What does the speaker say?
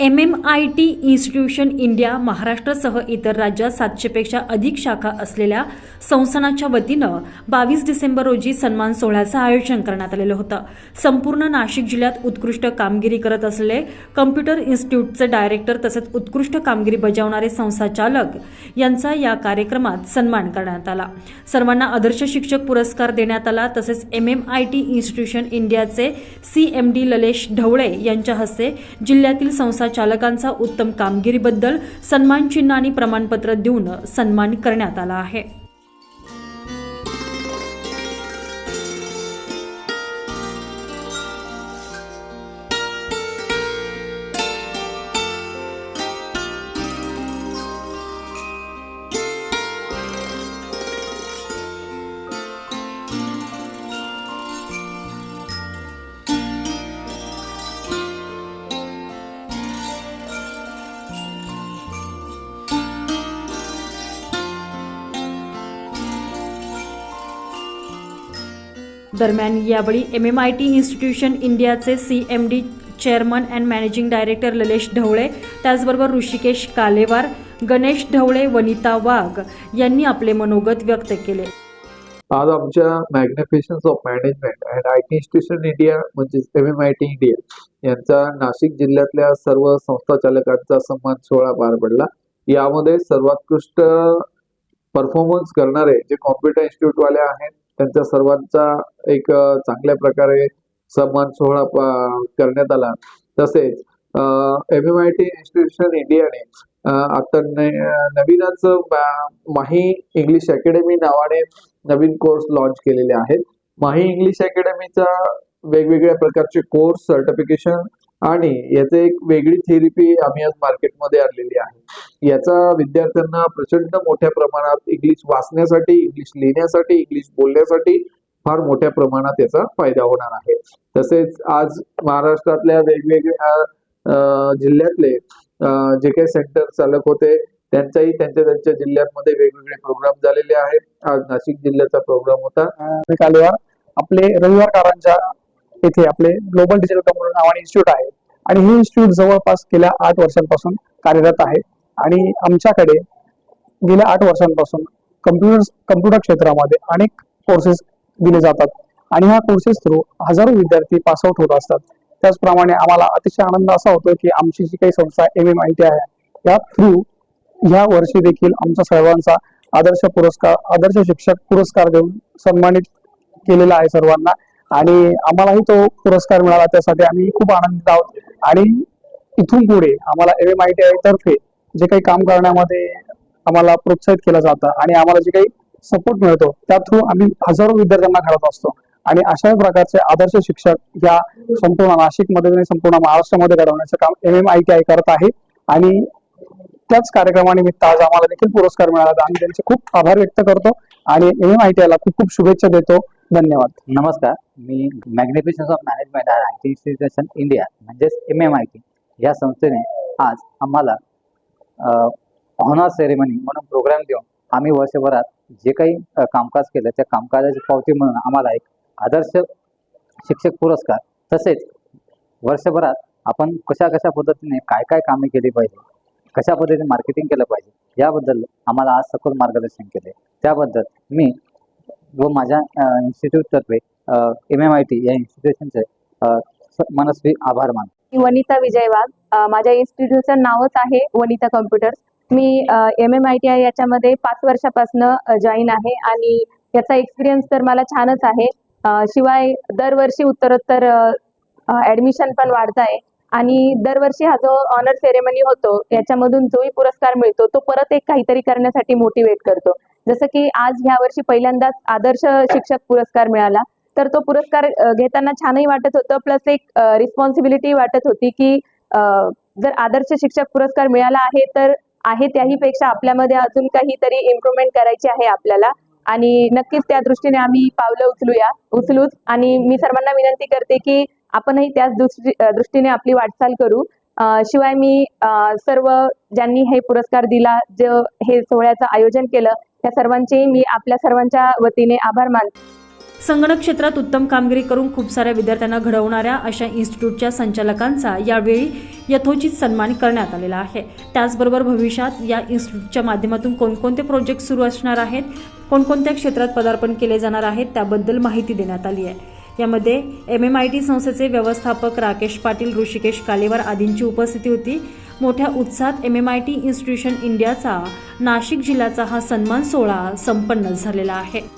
M M I T institution India महाराष्ट्रासह इतर राज्यात सातशेपेक्षा अधिक शाखा असलेल्या संस्थानाच्या वतीनं बावीस डिसेंबर रोजी सन्मान सोहळ्याचं आयोजन करण्यात आलेलं होतं. संपूर्ण नाशिक जिल्ह्यात उत्कृष्ट कामगिरी करत असलेले कम्प्युटर इन्स्टिट्यूटचे डायरेक्टर तसेच उत्कृष्ट कामगिरी बजावणारे संस्थाचालक यांचा या कार्यक्रमात सन्मान करण्यात आला. सर्वांना आदर्श शिक्षक पुरस्कार देण्यात आला. तसेच M M I T institution इंडियाचे C M D Lalesh Dhawale यांच्या हस्ते जिल्ह्यातील संस्था चालकांचा उत्तम कामगिरीबद्दल सन्मान चिन्ह आणि प्रमाणपत्र देऊन सन्मान करण्यात आला आहे. दरम्यान यावेळी M M I T institution इंडियाचे C M D chairman and managing director Lalesh Dhawale त्याचबरोबर ऋषिकेश कालेवार गणेश ढवळे वनिता वाघ यांनी आपले मनोगत व्यक्त केले. आज आमच्या magnificence of management and I T institution India म्हणजेच M M I T India यांचा नाशिक जिल्ह्यातल्या सर्व संस्था चालकांचा सन्मान सोहळा पार पडला. यामध्ये सर्वोत्कृष्ट परफॉर्मन्स करणारे जे कॉम्प्युटर इन्स्टिट्यूटवाले आहेत त्यांचा सर्वांचा एक चांगल्या प्रकारे सन्मान सोहळा करण्यात आला. तसेच M M I T institution इंडियाने आता नवीनच माही इंग्लिश अकॅडमी नावाने नवीन कोर्स लॉन्च केलेले आहेत. माही इंग्लिश अकॅडमीचा वेगवेगळ्या प्रकारचे कोर्स सर्टिफिकेशन आणि याचे एक वेगळी थेरपी आम्ही आज मार्केटमध्ये आणलेली आहे. याचा विद्यार्थ्यांना प्रचंड मोठ्या प्रमाणात इंग्लिश वाचण्यासाठी इंग्लिश लिहिण्यासाठी इंग्लिश बोलण्यासाठी फार मोठ्या प्रमाणात याचा फायदा होणार आहे. तसेच आज महाराष्ट्रातल्या वेगवेगळ्या जिल्ह्यातले जे काही सेंटर चालक होते त्यांचाही त्यांच्या त्यांच्या जिल्ह्यांमध्ये वेगवेगळे प्रोग्राम झालेले आहेत. आज नाशिक जिल्ह्याचा प्रोग्राम होता. मी कालेवार आपले रविवारकारांच्या येथे आपले ग्लोबल डिजिटल कम्प्युटर नावाने इन्स्टिट्यूट आहे. आणि हे इन्स्टिट्यूट जवळपास गेल्या आठ वर्षांपासून कार्यरत आहे. आणि आमच्याकडे गेल्या आठ वर्षांपासून कम्प्युटर कम्प्युटर क्षेत्रामध्ये अनेक कोर्सेस दिले जातात. आणि ह्या कोर्सेस थ्रू हजारो विद्यार्थी पासआउट होत असतात. त्याचप्रमाणे आम्हाला अतिशय आनंद असा होतो की आमची जी काही संस्था एम एम आय टी आहे या थ्रू ह्या वर्षी देखील आमच्या सर्वांचा आदर्श पुरस्कार आदर्श शिक्षक पुरस्कार देऊन सन्मानित केलेला आहे सर्वांना. आणि आम्हालाही तो पुरस्कार मिळाला त्यासाठी आम्ही खूप आनंदित आहोत. आणि इथून पुढे आम्हाला M M I T I तर्फे जे काही काम करण्यामध्ये आम्हाला प्रोत्साहित केलं जातं आणि आम्हाला जे काही सपोर्ट मिळतो त्या थ्रू आम्ही हजारो विद्यार्थ्यांना घडत असतो. आणि अशा प्रकारचे आदर्श शिक्षक या संपूर्ण नाशिकमध्ये आणि संपूर्ण महाराष्ट्रामध्ये घडवण्याचं काम M M I T I करत आहे. आणि त्याच कार्यक्रमानिमित्त आज आम्हाला देखील पुरस्कार मिळाला आम्ही त्यांचे खूप आभार व्यक्त करतो आणि एम एम आय टी आयला खूप खूप शुभेच्छा देतो. धन्यवाद. नमस्कार. मी मॅग्निफिशन्स ऑफ मॅनेजमेंट इंडिया म्हणजेच एम एम आय टी या संस्थेने आज आम्हाला ऑनर सेरेमनी म्हणून प्रोग्राम देऊन आम्ही वर्षभरात जे काही कामकाज केलं त्या कामकाजाची पावती म्हणून आम्हाला एक आदर्श शिक्षक पुरस्कार तसेच वर्षभरात आपण कशा कशा पद्धतीने काय काय कामे केली पाहिजे कशा पद्धतीने मार्केटिंग केलं पाहिजे याबद्दल आम्हाला आज सखोल मार्गदर्शन केले त्याबद्दल मी व माझ्या इन्स्टिट्यूटतर्फे एम एम आय टी या इन्स्टिट्यूशनचे मनस्वी आभार मानतो. मी वनिता विजय वाघ माझ्या इन्स्टिट्यूटचं नावच आहे Vanita computers. Me M M I T I याच्यामध्ये पाच वर्षापासून जॉईन आहे आणि याचा एक्सपिरियन्स तर मला छानच आहे. शिवाय दरवर्षी उत्तरोत्तर ॲडमिशन पण वाढत आहे आणि दरवर्षी हा जो ऑनर सेरेमनी होतो याच्यामधून जोही पुरस्कार मिळतो तो परत एक काहीतरी करण्यासाठी मोटिवेट करतो. जसं की आज ह्या वर्षी पहिल्यांदाच आदर्श शिक्षक पुरस्कार मिळाला. तर तो पुरस्कार घेताना छानही वाटत होतं. प्लस एक रिस्पॉन्सिबिलिटी वाटत होती की जर आदर्श शिक्षक पुरस्कार मिळाला आहे तर आहे त्याही पेक्षा आपल्यामध्ये अजून काहीतरी इम्प्रुव्हमेंट करायची आहे आपल्याला. आणि नक्कीच त्या दृष्टीने आम्ही पावलं उचलूया उचलूच. आणि मी सर्वांना विनंती करते की आपणही त्याच दृष्टीने आपली वाटचाल करू. शिवाय मी अ, सर्व ज्यांनी हे पुरस्कार दिला जे हे सोहळ्याचं आयोजन केलं त्या सर्वांचे मी आपल्या सर्वांच्या वतीने आभार मानते. संगणक क्षेत्रात उत्तम कामगिरी करून खूप साऱ्या विद्यार्थ्यांना घडवणाऱ्या अशा इन्स्टिट्यूटच्या संचालकांचा यावेळी यथोचित सन्मान करण्यात आलेला आहे. त्याचबरोबर भविष्यात या इन्स्टिट्यूटच्या माध्यमातून कोणकोणते प्रोजेक्ट सुरू असणार आहेत कोणकोणत्या क्षेत्रात पदार्पण केले जाणार आहेत त्याबद्दल माहिती देण्यात आली आहे. यामध्ये एम एम आय टी संस्थेचे व्यवस्थापक राकेश पाटील ऋषिकेश कालेवार आदींची उपस्थिती होती. मोठ्या उत्साहात M M I T institution इंडियाचा नाशिक जिल्ह्याचा हा सन्मान सोहळा संपन्न झालेला आहे.